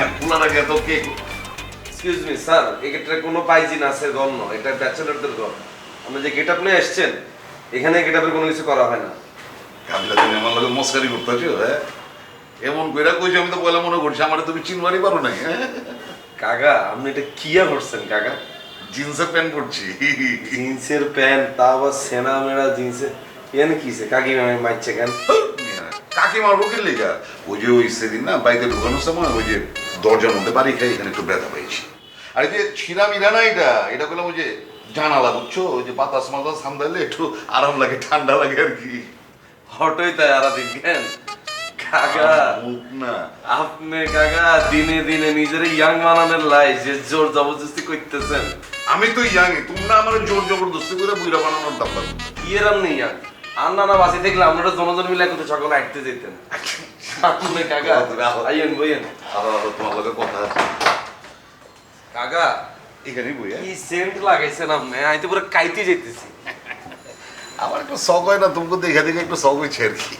তো কে excuse me sir এক্ষেত্রে কোনো পাইজিন আছে গম নয় এটা ব্যাচেলরদের ঘর আপনি যে গেট আপ নিয়ে এসছেন এখানে গেট আপের কোনো কিছু করা হয় না। কাবিলা তুমি আমার লগে মস্কারি করতেছো হ্যাঁ? এমন কইরা কইছো আমি তো পয়লা মনে করছি আমার তুমি চিনবারই পারো নাই হ্যাঁ? কাকা আপনি এটা কিয়া করছেন কাকা? জিন্সের প্যান্ট পরছি। জিন্সের প্যান্ট তা আবার সেনা মেরা জিন্সের এখানে কিসে কাকি আমি মারছে কেন? কাকে মারবো কি লেগা। ওই যে ওই সেদিন না বাইকে ঢুকানোর সময় ওই যে দরজার মধ্যে বাড়ি খাই এখানে একটু ব্যথা পেয়েছি। আর এই যে ছিঁড়া মিরা না এটা এটা করলাম ওই যে জানালা বুঝছ? ওই যে বাতাস মাতাস সামদাইলে একটু আরাম লাগে ঠান্ডা লাগে আর কি। হটই তাই আর দিন কাকা না। আপনি কাকা দিনে দিনে নিজের ইয়াং লাই যে জোর জবরদস্তি করতেছেন। আমি তো ইয়াং তোমরা আমার জোর জবরদস্তি করে বুইরা বানানোর দাম কি এরম নেই ইয়াং আর না না বাসি দেখলে আপনারা জনজন মিলে একটু সকালে হাঁটতে যেতেন। আপনি কাকা আইয়েন বইয়েন আরও আরও তোমার লগে কথা আছে কাকা হ্যাঁ? কি সেন্ট লাগাইছেন আপনি আমি তো পুরো কাইতে যেতেছি আমার একটু শখ হয় না তোমাকে দেখে দেখে একটু শখ হয়েছে আর কি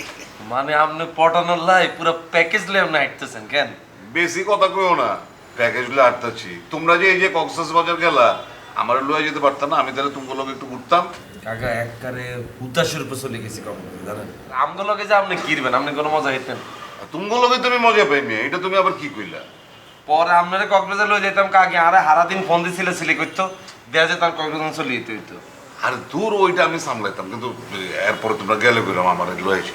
মানে আপনি পটানোর লাই পুরো প্যাকেজ লে আপনি হাঁটতেছেন কেন বেশি কথা কইও না প্যাকেজগুলো আটতাছি তোমরা যে এই যে কক্সেস বাজার গেলা আমার লয়ে যেতে পারতাম না আমি তাহলে তোমার লগে একটু ঘুরতাম কাকা একবারে হুতাশের উপর চলে গেছি কখন জানেন আমগো লগে যে আপনি কিরবেন আপনি কোনো মজা হইতেন তোমার লগে তুমি মজা পাইনি এটা তুমি আবার কি কইলা? পরে আপনারা কক্সবাজার লয়ে যেতাম কাকে আরে হারা দিন ফোন দিছিল সিলে করতো দেয়া যেতাম কক্সবাজার চলে যেতে হইতো। আর দূর ওইটা আমি সামলাইতাম কিন্তু এরপরে তোমরা গেলে কইলাম আমার লয়েছে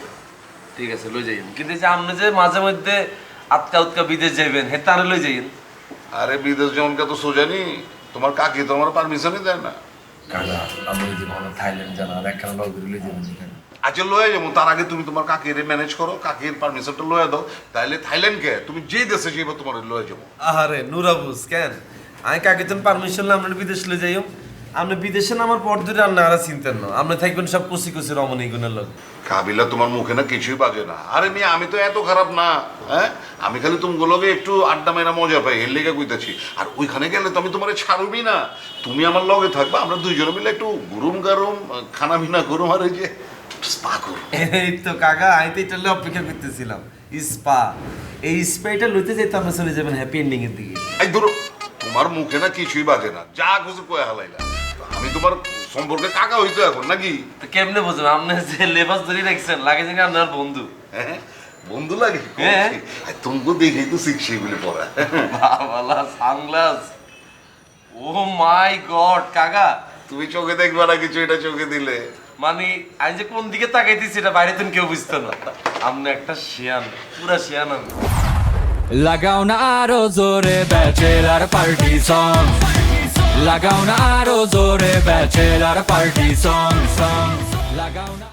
ঠিক আছে লই যাইন কিন্তু যে আপনি যে মাঝে মধ্যে আটকা উৎকা বিদেশ যাইবেন হে তারে লই যাইন আরে বিদেশ যেমনকে তো সোজানি তোমার কাকি তো আমার পারমিশনই দেয় না। কাকা আমি যে ভালো থাইল্যান্ড জানা আর একখানা লগ লই যাবেন এখানে। আচ্ছা লয়ে যাব তার আগে তুমি তোমার কাকিরে ম্যানেজ করো কাকির পারমিশনটা লয়ে দাও তাহলে থাইল্যান্ড কে তুমি যেই দেশে যাইবে তোমার লয়ে যাব। আরে নুরাবুজ কেন? আমি কাকে তুমি পারমিশন আমরা বিদেশ লই যাইও। আপনি বিদেশে নামার পর ধরে আর চিন্তেন না। আপনি থাকবেন সব কুচি কুচি রমণী গুণের লোক। কাবিলা তোমার মুখে না কিছুই বাজে না। আরে মেয়ে আমি তো এত খারাপ না হ্যাঁ? আমি খালি তুমগুলোকে একটু আড্ডা মেরা মজা পাই এর লেগে কইতাছি। আর ওইখানে গেলে তো আমি তোমার ছাড়বি না। তুমি আমার লগে থাকবা আমরা দুইজনে মিলে একটু গুরুম গারুম খানা ভিনা করুম আর ওই যে স্পা এই তো কাকা আমি তো এটা অপেক্ষা করতেছিলাম। স্পা এই স্পাটা লইতে যেতে আপনি চলে যাবেন হ্যাপি এন্ডিং এর দিকে। এই ধরো তোমার মুখে না কিছুই বাজে না যা খুশি কয়ে হালাইলা। আমি তোমার সম্পর্কে কাকা হইতো এখন নাকি? কেমনে বুঝবেন আপনি যে লেবাস ধরে রাখছেন লাগে যে আপনার বন্ধু। হ্যাঁ বন্ধু লাগে হ্যাঁ। তুমি দেখেই তো শিখছি এগুলি পড়া। বাবালা সানগ্লাস। ও মাই গড কাকা। তুমি চোখে দেখবা না কিছু এটা চোখে দিলে। মানে আমি যে কোন দিকে তাকাইতেছি এটা বাইরে তুমি কেউ বুঝতো না। আমি একটা শিয়ান পুরা শিয়ান আমি। লাগাও না আরও জোরে ব্যাচেলার পার্টি সং লাগাও না আরও জোরে ব্যাচেলার পার্টি সং সং লাগাও না